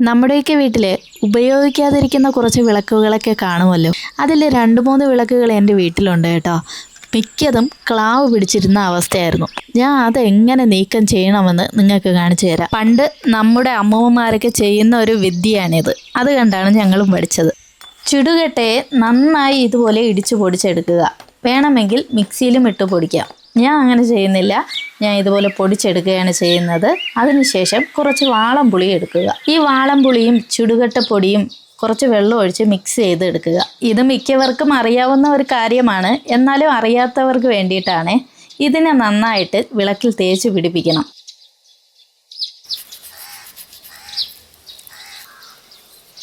നമ്മുടെയൊക്കെ വീട്ടിൽ ഉപയോഗിക്കാതിരിക്കുന്ന കുറച്ച് വിളക്കുകളൊക്കെ കാണുമല്ലോ. അതിൽ രണ്ട് മൂന്ന് വിളക്കുകൾ എന്റെ വീട്ടിലുണ്ട് കേട്ടോ. മിക്കതും ക്ലാവ് പിടിച്ചിരുന്ന അവസ്ഥയായിരുന്നു. ഞാൻ അതെങ്ങനെ നീക്കം ചെയ്യണമെന്ന് നിങ്ങൾക്ക് കാണിച്ചു തരാം. പണ്ട് നമ്മുടെ അമ്മൂമ്മമാരൊക്കെ ചെയ്യുന്ന ഒരു വിദ്യയാണിത്. അത് കണ്ടാണ് ഞങ്ങളും പഠിച്ചത്. ചുടുകട്ടയെ നന്നായി ഇതുപോലെ ഇടിച്ചു പൊടിച്ചെടുക്കുക. വേണമെങ്കിൽ മിക്സിയിലും ഇട്ട് പൊടിക്കാം. ഞാൻ അങ്ങനെ ചെയ്യുന്നില്ല. ഞാൻ ഇതുപോലെ പൊടിച്ചെടുക്കുകയാണ് ചെയ്യുന്നത്. അതിനുശേഷം കുറച്ച് വാളംപുളി എടുക്കുക. ഈ വാളംപുളിയും ചുടുകട്ട പൊടിയും കുറച്ച് വെള്ളം ഒഴിച്ച് മിക്സ് ചെയ്ത് എടുക്കുക ഇത് മിക്കവർക്കും അറിയാവുന്ന ഒരു കാര്യമാണ്. എന്നാലും അറിയാത്തവർക്ക് വേണ്ടിയിട്ടാണ്. ഇതിനെ നന്നായിട്ട് വിളക്കിൽ തേച്ച് പിടിപ്പിക്കണം.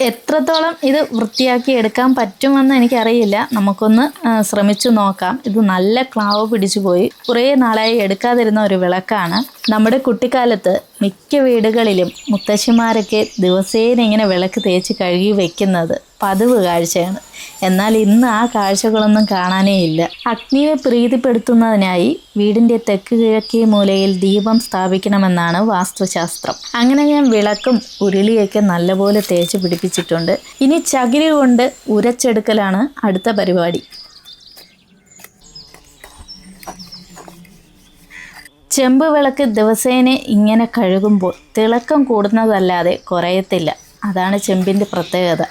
എത്രത്തോളം ഇത് വൃത്തിയാക്കി എടുക്കാൻ പറ്റുമെന്ന് എനിക്കറിയില്ല. നമുക്കൊന്ന് ശ്രമിച്ചു നോക്കാം. ഇത് നല്ല ക്ലാവ് പിടിച്ചു പോയി. കുറേ നാളായി എടുക്കാതിരുന്ന ഒരു വിളക്കാണ്. നമ്മുടെ കുട്ടിക്കാലത്ത് മിക്ക വീടുകളിലും മുത്തശ്ശിമാരൊക്കെ ദിവസേന ഇങ്ങനെ വിളക്ക് തേച്ച് കഴുകി വെക്കുന്നത്. പതിവ് കാഴ്ചയാണ്. എന്നാൽ ഇന്ന് ആ കാഴ്ചകളൊന്നും കാണാനേ ഇല്ല. അഗ്നിയെ പ്രീതിപ്പെടുത്തുന്നതിനായി വീടിന്റെ തെക്ക് കിഴക്കേ മൂലയിൽ ദീപം സ്ഥാപിക്കണമെന്നാണ് വാസ്തുശാസ്ത്രം. അങ്ങനെ ഞാൻ വിളക്കും ഉരുളിയൊക്കെ നല്ലപോലെ തേച്ച് പിടിപ്പിച്ചിട്ടുണ്ട്. ഇനി ചകിരി കൊണ്ട് ഉരച്ചെടുക്കലാണ് അടുത്ത പരിപാടി. ചെമ്പ് വിളക്ക് ദിവസേന ഇങ്ങനെ കഴുകുമ്പോൾ തിളക്കം കൂടുന്നതല്ലാതെ കുറയത്തില്ല. അതാണ് ചെമ്പിന്റെ പ്രത്യേകത.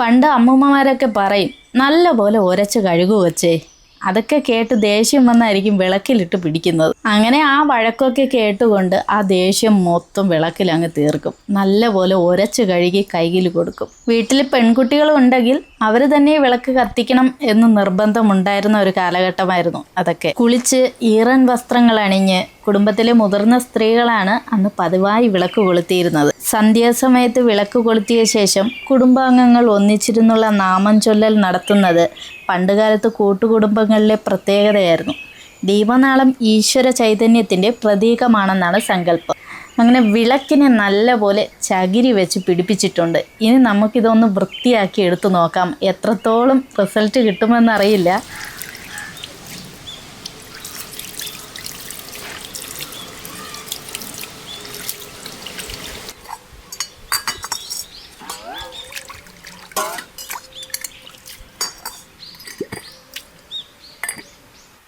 പണ്ട് അമ്മൂമ്മമാരൊക്കെ പറയും നല്ല പോലെ ഉരച്ച് കഴുകു വച്ചേ അതൊക്കെ കേട്ട് ദേഷ്യം വന്നായിരിക്കും വിളക്കിലിട്ട് പിടിക്കുന്നത്. അങ്ങനെ ആ വഴക്കൊക്കെ കേട്ടുകൊണ്ട് ആ ദേഷ്യം മൊത്തം വിളക്കിൽ അങ്ങ് തീർക്കും. നല്ല പോലെ ഉരച്ച് കഴുകി കയ്യിൽ കൊടുക്കും. വീട്ടിൽ പെൺകുട്ടികൾ ഉണ്ടെങ്കിൽ അവർ തന്നെ വിളക്ക് കത്തിക്കണം എന്ന് നിർബന്ധമുണ്ടായിരുന്ന ഒരു കാലഘട്ടമായിരുന്നു അതൊക്കെ. കുളിച്ച് ഈറൻ വസ്ത്രങ്ങൾ അണിഞ്ഞ് കുടുംബത്തിലെ മുതിർന്ന സ്ത്രീകളാണ് അന്ന് പതിവായി വിളക്ക് കൊളുത്തിയിരുന്നത്. സന്ധ്യാസമയത്ത് വിളക്ക് കൊളുത്തിയ ശേഷം കുടുംബാംഗങ്ങൾ ഒന്നിച്ചിരുന്നുള്ള നാമം ചൊല്ലൽ നടത്തുന്നത് പണ്ടുകാലത്ത് കൂട്ടുകുടുംബങ്ങളിലെ പ്രത്യേകതയായിരുന്നു. ദീപനാളം ഈശ്വര ചൈതന്യത്തിന്റെ പ്രതീകമാണെന്നാണ് സങ്കല്പം. അങ്ങനെ വിളക്കിനെ നല്ലപോലെ ചകിരി വെച്ച് പിടിപ്പിച്ചിട്ടുണ്ട്. ഇനി നമുക്കിതൊന്ന് വൃത്തിയാക്കി എടുത്തു നോക്കാം. എത്രത്തോളം റിസൾട്ട് കിട്ടുമെന്നറിയില്ല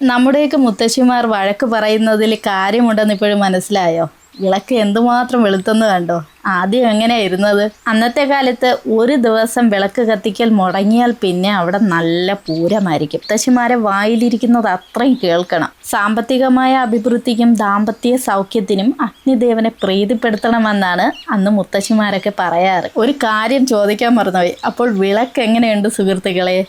നമ്മുടെയൊക്കെ മുത്തശ്ശിമാർ വഴക്ക് പറയുന്നതിൽ കാര്യമുണ്ടെന്ന് ഇപ്പോഴും മനസ്സിലായോ? വിളക്ക് എന്തുമാത്രം വെളുത്തെന്ന് കണ്ടോ? ആദ്യം എങ്ങനെയാ ഇരുന്നത്? അന്നത്തെ കാലത്ത് ഒരു ദിവസം വിളക്ക് കത്തിക്കൽ മുടങ്ങിയാൽ പിന്നെ അവിടെ നല്ല പൂരമായിരിക്കും. മുത്തശ്ശിമാരെ വായിലിരിക്കുന്നത് അത്രയും കേൾക്കണം. സാമ്പത്തികമായ അഭിവൃദ്ധിക്കും ദാമ്പത്യ സൗഖ്യത്തിനും അഗ്നിദേവനെ പ്രീതിപ്പെടുത്തണമെന്നാണ് അന്ന് മുത്തശ്ശിമാരൊക്കെ പറയാറ്. ഒരു കാര്യം ചോദിക്കാൻ മറന്നുപോയി. അപ്പോൾ വിളക്ക് എങ്ങനെയുണ്ട് സുഹൃത്തുക്കളെ?